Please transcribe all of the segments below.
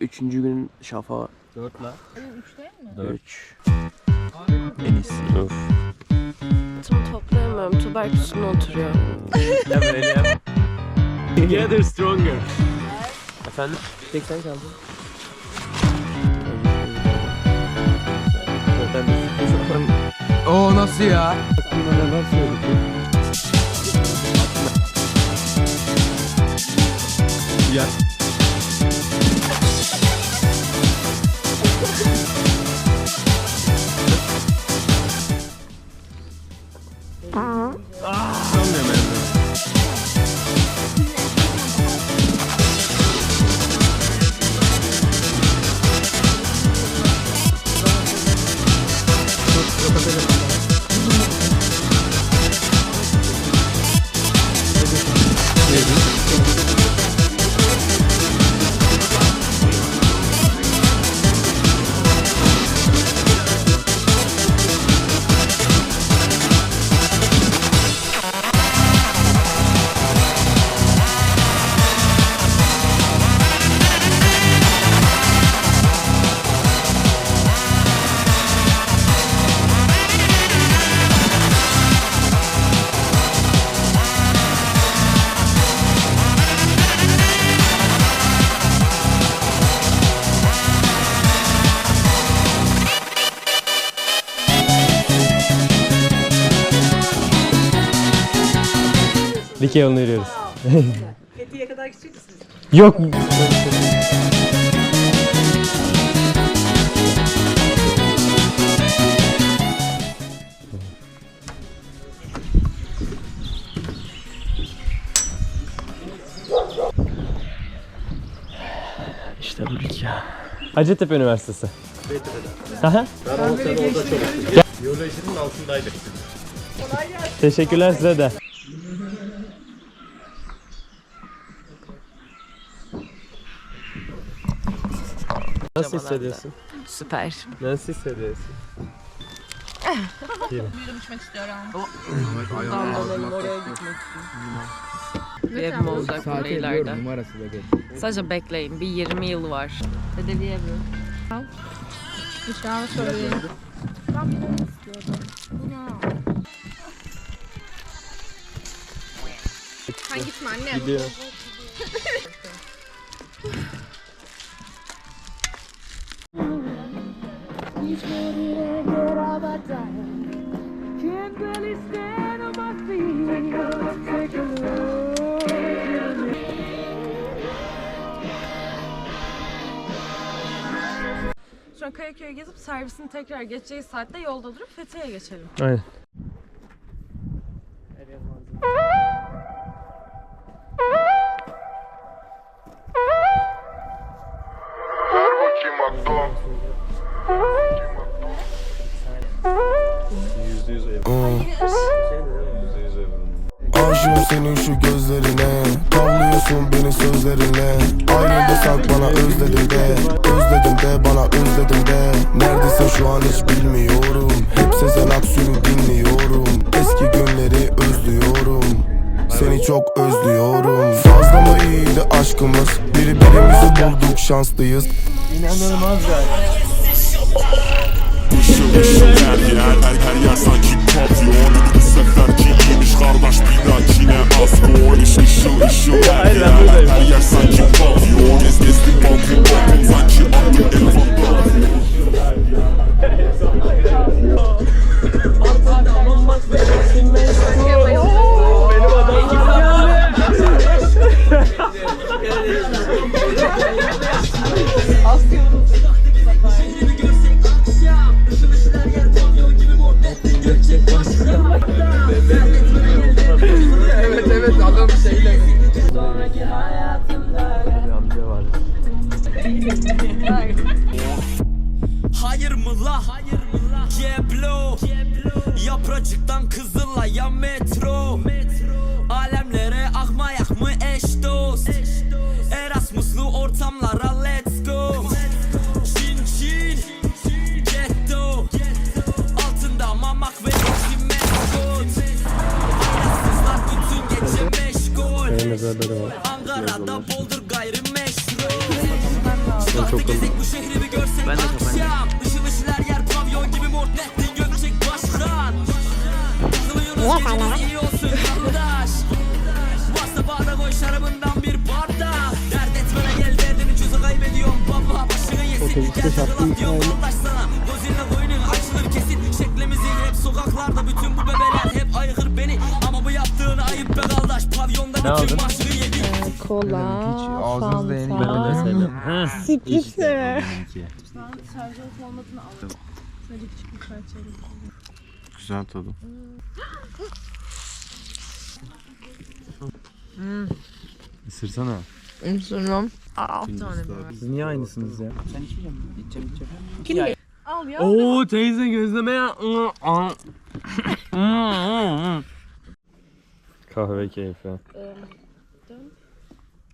Üçüncü günün şafağı. 4 la. 3. En iyisi. Of. Tüm toplayamıyorum. Tuberk üstüne oturuyor. Ya böyle yap. Together stronger. Efendim? Tek sen kaldın. Oo nasıl ya? ne var söyledim. Ya. Ah. Dikey yolunu yürüyoruz. Fethiye'ye kadar gidecek misiniz? Yok. İşte bulduk ya. Hacettepe Üniversitesi. Aha. Biyolojinin altındaydık. Teşekkürler size de. Nasıl hissediyorsun? Süper. Nasıl hissediyorsun? Buradan dönelim oraya gitmek istiyorum. Bir evim olacak burada ileride. numarası da gel. Sadece bekleyin. Bir 20 yıl var. Bedevi evi. Dışarı söyleyeyim. Ben bunu istiyordum. Bunu. Hangisini anne? Gidiyor. Kayaköy'e gezip servisini tekrar geçeceği saatte yolda durup Fethiye'ye geçelim. Aynen. Aşığım senin şu gözlerine. Tavlıyorsun beni sözlerine. Ayrılırsak bana özledim de. Özledim de bana özledim de. Neredesin şu an hiç bilmiyorum. Hep Sezen Aksu'yu dinliyorum. Eski günleri özlüyorum. Seni çok özlüyorum. Fazla mı iyiydi aşkımız? Birbirimizi bulduk şanslıyız. İnanılmaz ya. Işıl ışıl her yer her, her yer sanki pavyon Bu seferki iyiymiş kardeş bir dahakine asko Iş ışıl ışıl her yer her sanki pavyon Gez gezdim balkon balkon sanki aklım elvanda Yapracıktan Kızılay'a metro. Alemlere akmayak mı eş dost? Erasmuslu ortamlara let's go. Çin Çin. Ghetto. Altında mamak ve içi meskot. Ayaksızlar bütün gece meşgul. Ankara'da boldur gayrimeşru çok komik. gezek bu şehri bir görsen Ben de akşam Işıl ışıl her yer pavyon gibi mor nettin gökçek başkan Olsun kardeş Varsa bağda koy şarabından bir bardak Dert etmene gel derdini çözü kaybediyorum baba Başını yesin gel takılan diyorum kardeş sana Gözünle koynun açılır kesin Şeklimizin hep sokaklarda bütün bu bebeler hep aykır beni Ama bu yaptığın ayıp be kardeş Pavyonda Ne aldın? Kola, ağzınızda yeni. Ben de sevmem. Ha. Sprite. Şarj olup olmadığını al. Sadece küçük bir parça. Güzel tadı. Isırsana. Isırmam. Siz niye aynısınız ya? Al ya. Oo teyze gözleme ya. Kahve keyfi.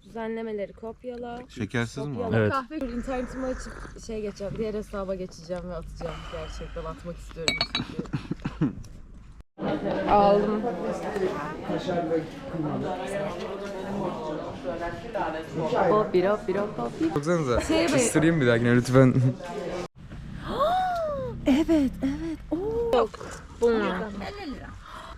Düzenlemeleri kopyala. Şekersiz mi? Kopyala Evet. kahve. İnternetimi açıp şey geçeceğim. Diğer hesaba geçeceğim ve atacağım. Gerçekten atmak istiyorum çünkü. Aldım. Hop bir hop bir hop hop bir. Baksanıza. Şeye be- Isırayım bir dahakine lütfen. Evet evet. Oo. Bunlar.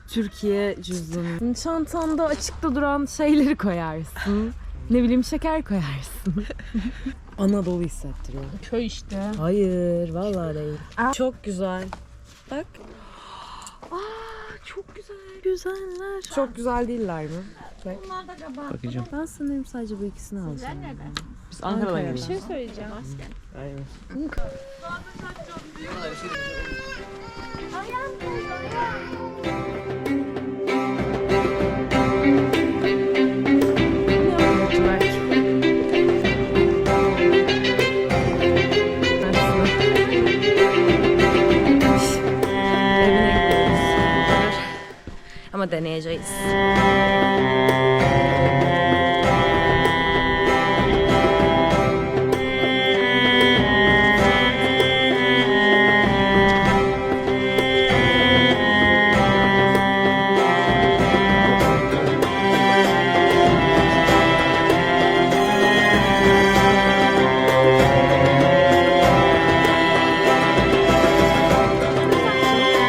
Türkiye cüzdanı. Çantanda açıkta duran şeyleri koyarsın. Ne bileyim şeker koyarsın. Anadolu hissettiriyor. Köy işte. Hayır vallahi değil. Çok güzel. Bak. Aa çok güzel. Güzeller. Çok güzel değiller mi? Bak. Bakacağım. Ben sanırım sadece bu ikisini alacağım. Biz Ankara'dan Ankara. Bir şey söyleyeceğim. Aynen. Ama deneyeceğiz.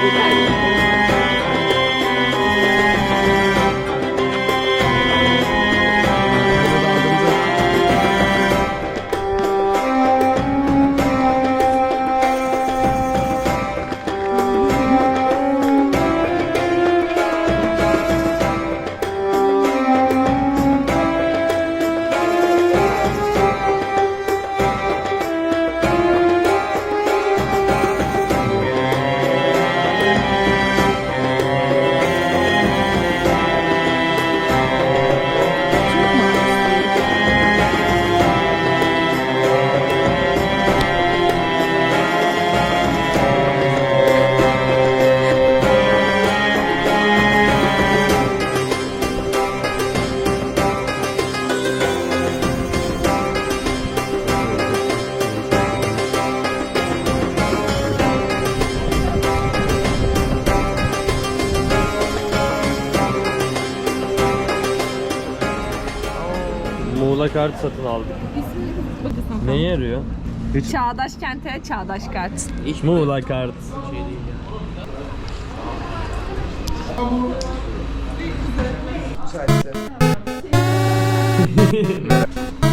Muğla kart satın aldık. Neye yarıyor? Çağdaş kente çağdaş kart. Muğla kart.